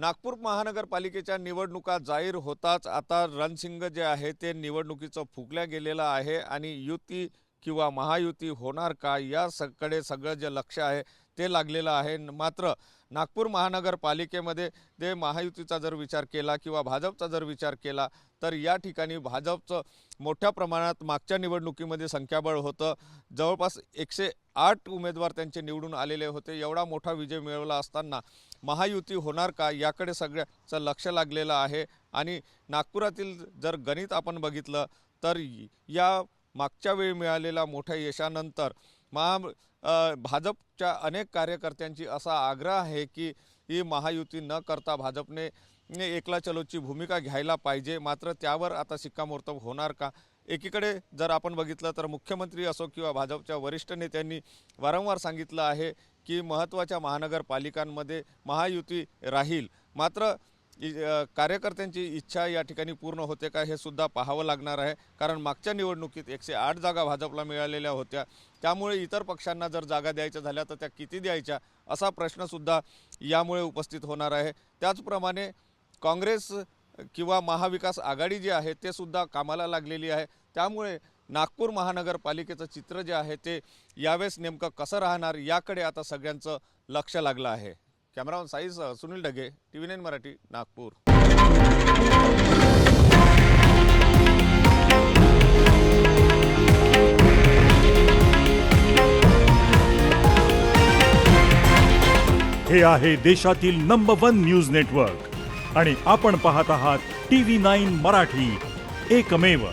नागपूर महानगरपालिकेच्या निवडणुका जाहीर होताच आता रणसिंग जे आहे ते निवडणुकीचं फुकल्या गेलेलं आहे. आणि युती किंवा महायुती होणार का? या सकडे सगळं जे लक्ष आहे ते लागलेलं आहे. मात्र नागपूर महानगरपालिकेमध्ये ते महायुतीचा जर विचार केला किंवा भाजपचा जर विचार केला तर या ठिकाणी भाजपचं मोठ्या प्रमाणात मागच्या निवडणुकीमध्ये संख्याबळ होतं. जवळपास एकशे आठ उमेदवार त्यांचे निवडून आलेले होते. एवढा मोठा विजय मिळवला असताना महायुती होणार का याकडे सगळ्याचं लक्ष लागलेलं आहे. आणि नागपुरातील जर गणित आपण बघितलं तर या मागच्या वेळी मिळालेल्या मोठ्या यशानंतर महा भाजपच्या अनेक कार्यकर्त्यांची असा आग्रह आहे की ही महायुती न करता भाजपने एकला चलोची भूमिका घ्यायला पाहिजे. मात्र त्यावर आता शिक्कामोर्तब होणार का? एकीकडे जर आपण बघितलं तर मुख्यमंत्री असो किंवा भाजपच्या वरिष्ठ नेत्यांनी वारंवार सांगितलं आहे की महत्त्वाच्या महानगरपालिकांमध्ये महायुती राहील. मात्र कार्यकर्त्यांची इच्छा या ठिकाणी पूर्ण होते का हे सुद्धा पाहावं लागणार आहे. कारण मागच्या निवडणुकीत एकशे आठ जागा भाजपला मिळालेल्या होत्या. त्यामुळे इतर पक्षांना जर जागा द्यायच्या झाल्या तर त्या किती द्यायच्या असा प्रश्नसुद्धा यामुळे उपस्थित होणार आहे. त्याचप्रमाणे काँग्रेस किंवा महाविकास आघाडी जी आहे ते सुद्धा कामाला लागलेली आहे. त्यामुळे नागपूर महानगरपालिकेचं चित्र जे आहे ते यावेळेस नेमकं कसं राहणार याकडे आता सगळ्यांचं लक्ष लागलं आहे. Cameraman साईसह Sunil Dhage T V nine Marathi Nagpur. हे आहे देशातील नंबर वन न्यूज नेटवर्क आणि आपण पाहत आहात टी व्ही नाईन मराठी. एकमेव